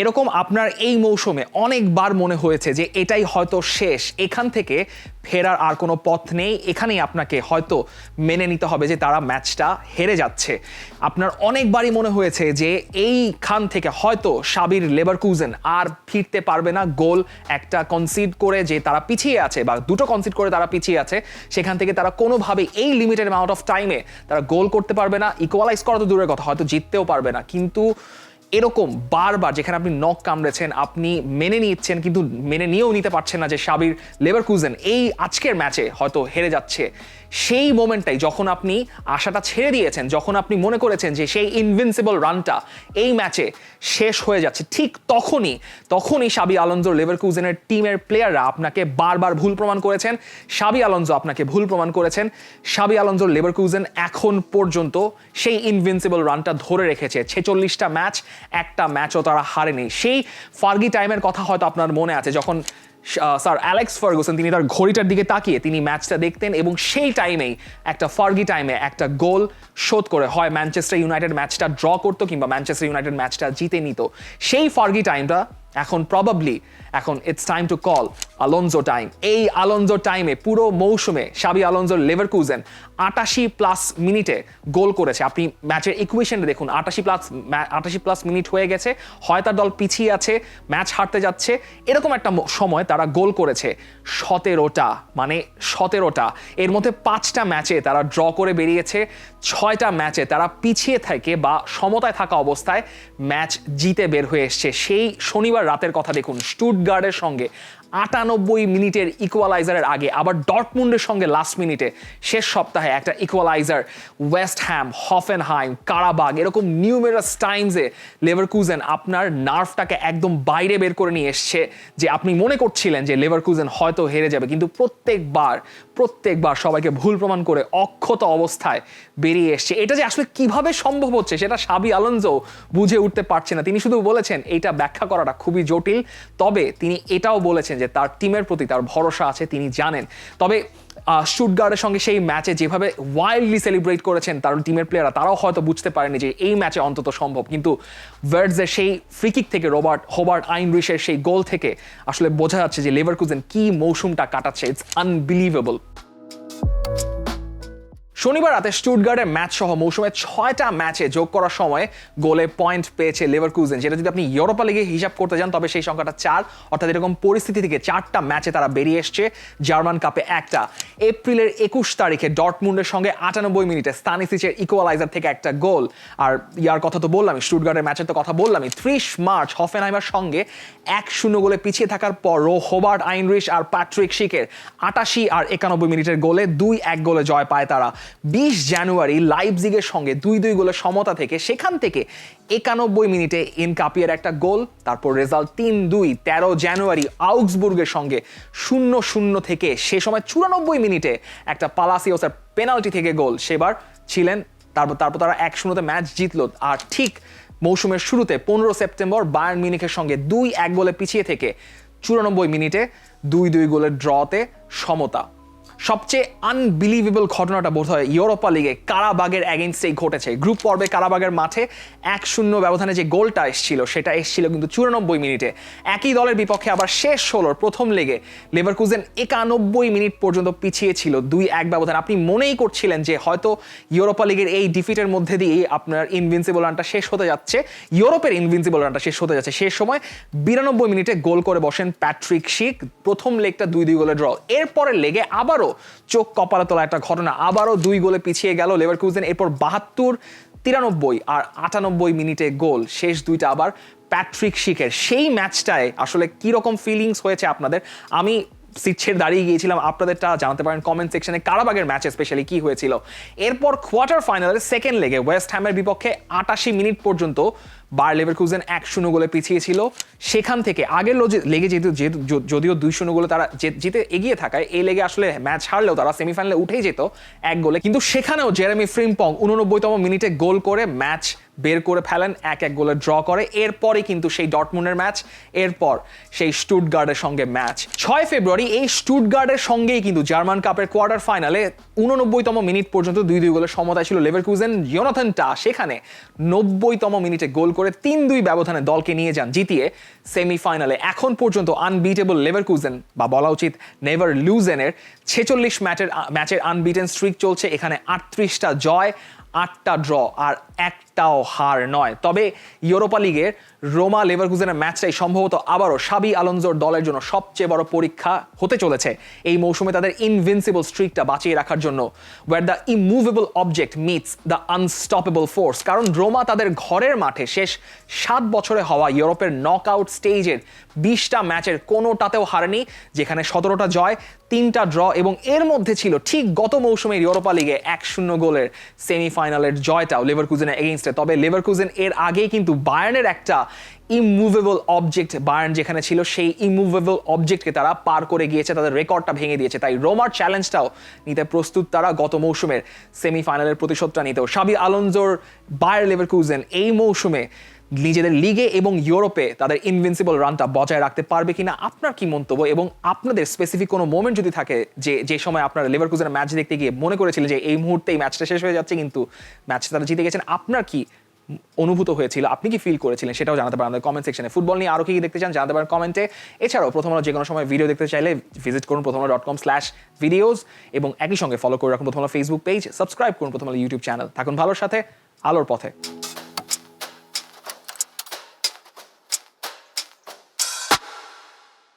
এরকম আপনার এই মৌসুমে অনেকবার মনে হয়েছে যে এটাই হয়তো শেষ। এখান থেকে ফেরার আর কোনো পথ নেই। এখানেই আপনাকে হয়তো মেনে নিতে হবে যে তারা ম্যাচটা হেরে যাচ্ছে। আপনার অনেকবারই মনে হয়েছে যে এইখান থেকে হয়তো সাবির লেবার কুজেন আর ফিরতে পারবে না। গোল একটা কনসিড করে যে তারা পিছিয়ে আছে বা দুটো কনসিড করে তারা পিছিয়ে আছে, সেখান থেকে তারা কোনোভাবে এই লিমিটেড অ্যামাউন্ট অফ টাইমে তারা গোল করতে পারবে না। ইকুয়ালাইজ করা তো দূরের কথা, হয়তো জিততেও পারবে না। কিন্তু এরকম বারবার যেখানে আপনি নখ কামড়েছেন, আপনি মেনে নিচ্ছেন, কিন্তু মেনে নিয়েও নিতে পারছেন না যে সাবির লেবার কুজেন এই আজকের ম্যাচে হয়তো হেরে যাচ্ছে। সেই মোমেন্টটাই যখন আপনি আশাটা ছেড়ে দিয়েছেন, যখন আপনি মনে করেছেন যে সেই ইনভিনসিবল রানটা এই ম্যাচে শেষ হয়ে যাচ্ছে, ঠিক তখনই তখনই সাবি আলonজোর লেবার কুজেনের টিমের প্লেয়াররা আপনাকে বারবার ভুল প্রমাণ করেছেন। সাবি আলonজো আপনাকে ভুল প্রমাণ করেছেন। সাবি আলonজোর লেবার কুজেন এখন পর্যন্ত সেই ইনভিনসিবল রানটা ধরে রেখেছে। ছেচল্লিশটা ম্যাচ একটা ম্যাচও তারা হারেনি। সেই ফার্গি টাইমের কথা হয়তো আপনার মনে আছে, যখন স্যার অ্যালেক্স ফার্গুসন, তিনি তার ঘড়িটার দিকে তাকিয়ে তিনি ম্যাচটা দেখতেন এবং সেই টাইমেই একটা ফার্গি টাইমে একটা গোল শোধ করে হয় ম্যানচেস্টার ইউনাইটেড ম্যাচটা ড্র করতো কিংবা ম্যানচেস্টার ইউনাইটেড ম্যাচটা জিতে নিত। সেই ফার্গি টাইমটা এখন প্রবাবলি এখন it's time to call Alonso time এই আলোনজো টাইমে পুরো মৌসুমে সাবি আলোনজোর লেভার কুজেন আটাশি প্লাস মিনিটে গোল করেছে। আপনি ম্যাচের ইকুয়েশনটা দেখুন, আটাশি প্লাস আটাশি প্লাস মিনিট হয়ে গেছে, হয় তার দল পিছিয়ে আছে, ম্যাচ হারতে যাচ্ছে, এরকম একটা সময় তারা গোল করেছে সতেরোটা মানে সতেরোটা। এর মধ্যে পাঁচটা ম্যাচে তারা ড্র করে বেরিয়েছে, ছয়টা ম্যাচে তারা পিছিয়ে থাকে বা সমতায় থাকা অবস্থায় ম্যাচ জিতে বের হয়ে এসছে। সেই শনিবার রাতের কথা দেখুন, স্টুটগার্ডের সঙ্গে আটানব্বই মিনিটের ইকুয়ালাইজারের আগে, আবার ডটমুন্ডের সঙ্গে লাস্ট মিনিটে শেষ সপ্তাহে একটা equaliser West Ham Hoffenheim Qarabag এরকম নিউমেরাস টাইমসে লেভারকুজেন আপনার নার্ভটাকে একদম বাইরে বের করে নিয়ে এসছে যে আপনি মনে করছিলেন যে লেভারকুজেন হয়তো হেরে যাবে, কিন্তু প্রত্যেকবার প্রত্যেকবার সবাইকে ভুল প্রমাণ করে অক্ষত অবস্থায় বেরিয়ে এসছে। এটা যে আসলে কীভাবে সম্ভব হচ্ছে, সেটা সাবি আলনজো বুঝে উঠতে পারছে না। তিনি শুধু বলেছেন, এটা ব্যাখ্যা করাটা খুবই জটিল। তবে তিনি এটাও বলেছেন যে তার টিমের প্রতি তার ভরসা আছে, তিনি জানেন। তবে শুটগার্ডের সঙ্গে সেই ম্যাচে যেভাবে ওয়াইল্ডলি সেলিব্রেট করেছেন তার টিমের প্লেয়াররা তারাও হয়তো বুঝতে পারেনি যে এই ম্যাচে অন্তত সম্ভব। কিন্তু ওয়ার্ডসের সেই ফ্রিকিক থেকে রোবার্ট হোবার্ট আইনরিশের সেই গোল থেকে আসলে বোঝা যাচ্ছে যে লেভারকুজেন কি মৌসুমটা কাটাচ্ছে। ইটস আনবিলিভেবল শনিবার রাতে স্টুটগার্ডের ম্যাচ সহ মৌসুমে ছয়টা ম্যাচে যোগ করার সময় গোলে পয়েন্ট পেয়েছে লেভারকুজেন। যেটা যদি আপনি ইউরোপা লিগে হিসাব করতে যান, তবে সেই সংখ্যাটা চার, অর্থাৎ এরকম পরিস্থিতি থেকে চারটা ম্যাচে তারা বেরিয়ে এসছে জার্মান কাপে একটা। এপ্রিলের একুশ তারিখে ডটমুন্ডের সঙ্গে আটানব্বই মিনিটে স্তানিসিচের ইকুয়ালাইজার থেকে একটা গোল। আর ইয়ার কথা তো বললামই স্টুটগার্ডের ম্যাচের তো কথা বললামই, ত্রিশ মার্চ হফেনহাইমার সঙ্গে এক শূন্য গোলে পিছিয়ে থাকার পর রো হোবার্ট, আইনরিশ আর প্যাট্রিক শিকের আটাশি আর একানব্বই মিনিটের গোলে দুই এক গোলে জয় পায় তারা। বিশ জানুয়ারি লাইপজিগের সঙ্গে দুই দুই গোলের সমতা থেকে সেখান থেকে একানব্বই মিনিটে ইন কাপিয়ার একটা গোল, তারপর রেজাল্ট তিন দুই, তেরো জানুয়ারি আউক্সবুর্গের সঙ্গে শূন্য শূন্য থেকে সে সময় চুরানব্বই মিনিটে একটা পালাসিওসের পেনাল্টি থেকে গোল সেবার ছিলেন। তারপর তারপর তারা এক শূন্যতে ম্যাচ জিতলো। আর ঠিক মৌসুমের শুরুতে পনেরো সেপ্টেম্বর বায়ার্ন মিউনিখের সঙ্গে দুই এক গোলে পিছিয়ে থেকে চুরানব্বই মিনিটে দুই দুই গোলের ড্রতে সমতা। সবচেয়ে আনবিলিভেবল ঘটনাটা বোধ হয় ইউরোপা লিগে কারাবাগের অ্যাগেনস্টেই ঘটেছে। গ্রুপ পর্বে কারাবাগের মাঠে এক শূন্য ব্যবধানে যে গোলটা এসেছিল, সেটা এসেছিল কিন্তু চুরানব্বই মিনিটে। একই দলের বিপক্ষে আবার শেষ ষোলোর প্রথম লেগে লেভারকুজেন একানব্বই মিনিট পর্যন্ত পিছিয়ে ছিল দুই এক ব্যবধান। আপনি মনেই করছিলেন যে হয়তো ইউরোপা লিগের এই ডিফিটের মধ্যে দিয়েই আপনার ইনভিনসিবল রানটা শেষ হতে যাচ্ছে, ইউরোপের ইনভিনসিবল রানটা শেষ হতে যাচ্ছে। শেষ সময় বিরানব্বই মিনিটে গোল করে বসেন প্যাট্রিক শিক প্রথম লেগটা দুই দুই গোলে ড্র এরপরের লেগে আবারও চোখ কপালে তোলা একটা ঘটনা। আবারও দুই গোলে পিছিয়ে গেল লেবার কুজেন এরপর বাহাত্তর, তিরানব্বই আর আটানব্বই মিনিটে গোল। শেষ দুইটা আবার প্যাট্রিক শিকের সেই ম্যাচটায় আসলে কি রকম ফিলিংস হয়েছে আপনাদের? আমি সিট ছেড়ে দাঁড়িয়ে গিয়েছিলাম, আপনাদেরটা জানাতে পারেন কমেন্ট সেকশনে কারাবাগের ম্যাচ স্পেশালি কি হয়েছিল। এরপর কোয়ার্টার ফাইনালের সেকেন্ড লেগে ওয়েস্ট হ্যামের বিপক্ষে আটাশি মিনিট পর্যন্ত বার লেভার কুজেন এক শূন্য গোলে পিছিয়ে ছিল সেখান থেকে আগের লজে- লেগে যেহেতু যদিও দুই শূন্য গোলে তারা জিতে এগিয়ে থাকায়, এই লেগে আসলে ম্যাচ হারলেও তারা সেমিফাইনালে উঠেই যেত এক গোলে। কিন্তু সেখানেও জেরেমি ফ্রিম্পং উননব্বইতম মিনিটে গোল করে ম্যাচ বের করে ফেলেন, এক এক গোলে ড্র করে। এরপরে কিন্তু সেই ডটমুনের ম্যাচ, এরপর সেই স্টুটগার্ডের সঙ্গে ম্যাচ। ছয় ফেব্রুয়ারি এই স্টুটগার্ডের সঙ্গেই কিন্তু জার্মান কাপের কোয়ার্টার ফাইনালে উননব্বইতম মিনিট পর্যন্ত দুই দুই গোলের সমতায় ছিল লেভারকুজেন ইয়োনাথন টা সেখানে নব্বইতম মিনিটে গোল করে করে তিন দুই ব্যবধানে দলকে নিয়ে যান জিতিয়ে সেমিফাইনালে। এখন পর্যন্ত আনবিটেবল লেভারকুজেন বা বলা উচিত নেভার লুজেনের ছেচল্লিশ ম্যাচের ম্যাচের আনবিটেন স্ট্রিক চলছে। এখানে আটত্রিশটা জয় আটটা ড্র আর একটাও হার নয়। তবে ইউরোপা লিগের রোমা লেভারকুজেনের ম্যাচটাই সম্ভবত আবারও সাবি আলোনজোর দলের জন্য সবচেয়ে বড় পরীক্ষা হতে চলেছে। এই মৌসুমে তাদের ইনভিনসিবল স্ট্রিকটা বাঁচিয়ে রাখার জন্য where the immovable object meets the unstoppable force কারণ রোমা তাদের ঘরের মাঠে শেষ সাত বছরে হওয়া ইউরোপের নক আউট স্টেজের বিশটা ম্যাচের কোনোটাতেও হারেনি, যেখানে সতেরোটা জয় তিনটা ড্র এবং এর মধ্যে ছিল ঠিক গত মৌসুমের ইউরোপা লিগে এক শূন্য গোলের সেমিফাইনালের জয়টাও লেভারকুজেনের এগেইনস্টে তবে লেভারকুজেন এর আগেই কিন্তু বায়ার্নের একটা ইমুভেবল অবজেক্ট বায়ার্ন যেখানে ছিল সেই ইমুভেবল অবজেক্টকে তারা পার করে গিয়েছে, তাদের রেকর্ডটা ভেঙে দিয়েছে। তাই রোমার চ্যালেঞ্জটাও নিতে প্রস্তুত তারা গত মৌসুমের সেমিফাইনালের প্রতিশোধটা নিতেও। সাবি আলোনজোর বায়ার লেভারকুজেন এই মৌসুমে নিজেদের লিগে এবং ইউরোপে তাদের ইনভিনসিবল রানটা বজায় রাখতে পারবে কিনা, আপনার কি মন্তব্য? এবং আপনাদের স্পেসিফিক কোনো মোমেন্ট যদি থাকে যে যে সময় আপনারা লেভারকুজেনের ম্যাচ দেখতে গিয়ে মনে করেছিলেন যে, এই মুহূর্তে এই ম্যাচটা শেষ হয়ে যাচ্ছে, কিন্তু ম্যাচটা তারা জিতে গেছেন, আপনার কি অনুভূত হয়েছিল? আপনি কি ফিল করেছিলেন? সেটাও জানাতে পারেন আমাদের কমেন্ট সেকশনে ফুটবল নিয়ে আরও কি কি দেখতে চান জানাতে পারেন কমেন্টে এছাড়াও প্রথম আলো যে কোনো সময় ভিডিও দেখতে চাইলে ভিজিট করুন প্রথম ডট কম স্ল্যাশ ভিডিওজ এবং একই সঙ্গে ফলো করে রাখুন প্রথম ফেসবুক পেজ সাবস্ক্রাইব করুন প্রথম ইউটিউব চ্যানেল থাকুন ভালোর সাথে, আলোর পথে।